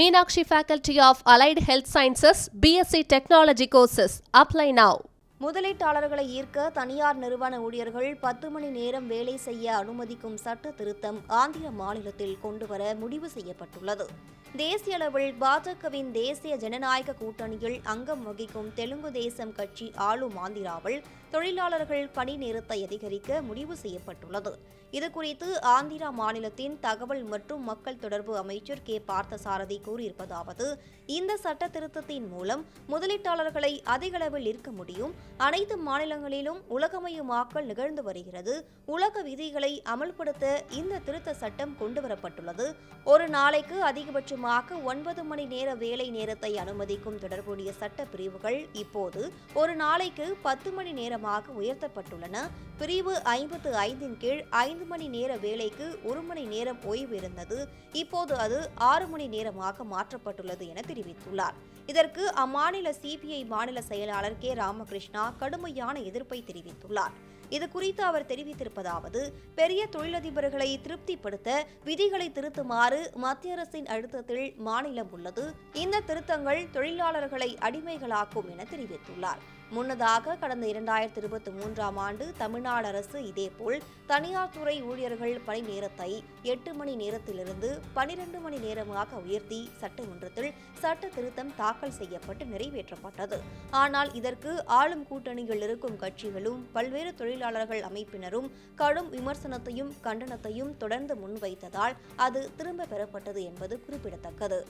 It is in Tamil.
Meenakshi faculty of allied health sciences BSc technology courses apply now முதலீட்டாளர்களை ஈர்க்க தனியார் நிறுவன ஊழியர்கள் பத்து மணி நேரம் வேலை செய்ய அனுமதிக்கும் சட்ட திருத்தம் ஆந்திர மாநிலத்தில் கொண்டுவர முடிவு செய்யப்பட்டுள்ளது. தேசிய அளவில் பாஜகவின் தேசிய ஜனநாயக கூட்டணியில் அங்கம் வகிக்கும் தெலுங்கு தேசம் கட்சி ஆளும் ஆந்திராவில் தொழிலாளர்கள் பணி நேரத்தை அதிகரிக்க முடிவு செய்யப்பட்டுள்ளது. இதுகுறித்து ஆந்திரா மாநிலத்தின் தகவல் மற்றும் மக்கள் தொடர்பு அமைச்சர் கே. பார்த்தசாரதி கூறியிருப்பதாவது இந்த சட்ட திருத்தத்தின் மூலம் முதலீட்டாளர்களை அதிக அளவில் ஈர்க்க முடியும். அனைத்து மாநிலங்களிலும் உலகமயமாக்கல் நிகழ்ந்து வருகிறது. உலக விதிகளை அமல்படுத்த இந்த திருத்த சட்டம் கொண்டுவரப்பட்டுள்ளது. ஒரு நாளைக்கு அதிகபட்சம் அதிகபட்சமாக ஒன்பது மணி நேர வேலை நேரத்தை அனுமதிக்கும் தொடர்புடைய சட்ட பிரிவுகள் இப்போது ஒரு நாளைக்கு பத்து மணி நேரமாக உயர்த்தப்பட்டுள்ளன. பிரிவு ஐம்பத்து ஐந்தின் கீழ் ஐந்து மணி நேர வேலைக்கு ஒரு மணி நேரம் ஓய்வு இருந்தது. இப்போது அது ஆறு மணி நேரமாக மாற்றப்பட்டுள்ளது என தெரிவித்துள்ளார். இதற்கு அம்மாநில சிபிஐ மாநில செயலாளர் கே. ராமகிருஷ்ணா கடுமையான எதிர்ப்பை தெரிவித்துள்ளார். இது குறித்து அவர் தெரிவித்திருப்பதாவது பெரிய தொழிலதிபர்களை திருப்திப்படுத்த விதிகளை திருத்துமாறு மத்திய அரசின் அழுத்தத்தில் மாநிலம் உள்ளது. இந்த திருத்தங்கள் தொழிலாளர்களை அடிமைகளாக்கும் என தெரிவித்துள்ளார். முன்னதாக கடந்த இரண்டாயிரத்தி இருபத்தி மூன்றாம் ஆண்டு தமிழ்நாடு அரசு இதேபோல் தனியார் துறை ஊழியர்கள் பணி நேரத்தை எட்டு மணி நேரத்திலிருந்து பனிரெண்டு மணி நேரமாக உயர்த்தி சட்டமன்றத்தில் சட்ட திருத்தம் தாக்கல் செய்யப்பட்டு நிறைவேற்றப்பட்டது. ஆனால் இதற்கு ஆளும் கூட்டணியில் இருக்கும் கட்சிகளும் பல்வேறு தொழிலாளர்கள் அமைப்பினரும் கடும் விமர்சனத்தையும் கண்டனத்தையும் தொடர்ந்து முன்வைத்ததால் அது திரும்ப பெறப்பட்டது என்பது குறிப்பிடத்தக்கது.